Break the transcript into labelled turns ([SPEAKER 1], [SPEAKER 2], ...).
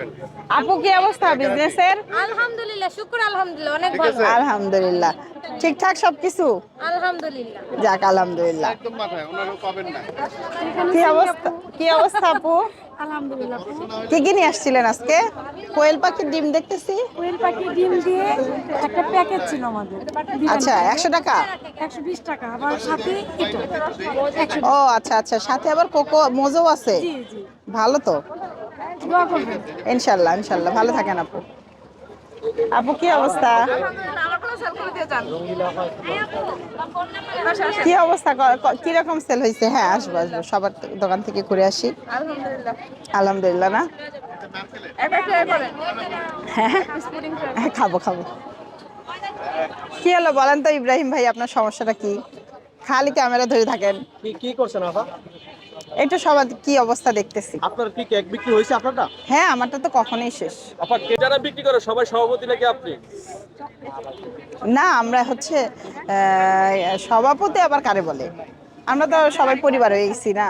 [SPEAKER 1] থাকেন।
[SPEAKER 2] আপু কি অবস্থা বিজনেসের
[SPEAKER 3] আলহামদুলিল্লাহ শুক্র আলহামদুলিল্লাহ অনেক ভালো।
[SPEAKER 2] আলহামদুলিল্লাহ। ঠিকঠাক সবকিছু?
[SPEAKER 3] আলহামদুলিল্লাহ।
[SPEAKER 2] যাক আলহামদুলিল্লাহ।
[SPEAKER 1] একদম মাথায় ওনারও পাবেন না।
[SPEAKER 2] কি অবস্থা? কি অবস্থা আপু?
[SPEAKER 3] আলহামদুলিল্লাহ
[SPEAKER 2] কি কি নিয়ে আসছিলেন আজকে? কোয়েল পাখির ডিম দেখতেছি।
[SPEAKER 4] কোয়েল পাখি ডিম দিয়ে একটা প্যাকেজ ছিল আমাদের।
[SPEAKER 2] আচ্ছা একশো টাকা?
[SPEAKER 4] একশো বিশ টাকা আবার সাথে এটা।
[SPEAKER 2] ও আচ্ছা আচ্ছা সাথে আবার কোকো মোজো আছে?
[SPEAKER 4] জি জি।
[SPEAKER 2] ভালো তো। ইনশাল্লাহ ইনশাল্লাহ। ভালো থাকেন আপু। আপু কি অবস্থা? কি অবস্থা? কি রকম সেল হয়েছে? হ্যাঁ আসব আসব। সবার দোকান থেকে ঘুরে আসি। আলহামদুলিল্লাহ। না? হ্যাঁ হ্যাঁ, খাব খাব। কি হলো বলেন তো ইব্রাহিম ভাই আপনার সমস্যাটা কি? খালি ক্যামেরা ধরে থাকেন।
[SPEAKER 5] কি কি করছেন আপা?
[SPEAKER 2] এটা সবার কি অবস্থা দেখতেছি।
[SPEAKER 5] আপনার কি কেক বিক্রি হয়েছে আপনারটা?
[SPEAKER 2] হ্যাঁ আমারটা তো কখনোই শেষ।
[SPEAKER 5] আপা কে যারা বিক্রি করে সবাই সভাপতি নাকি আপনি?
[SPEAKER 2] না আমরা হচ্ছে আহ, সভাপতি আবার কারে বলে? আমরা তো সবাই পরিবার হয়ে গেছি না।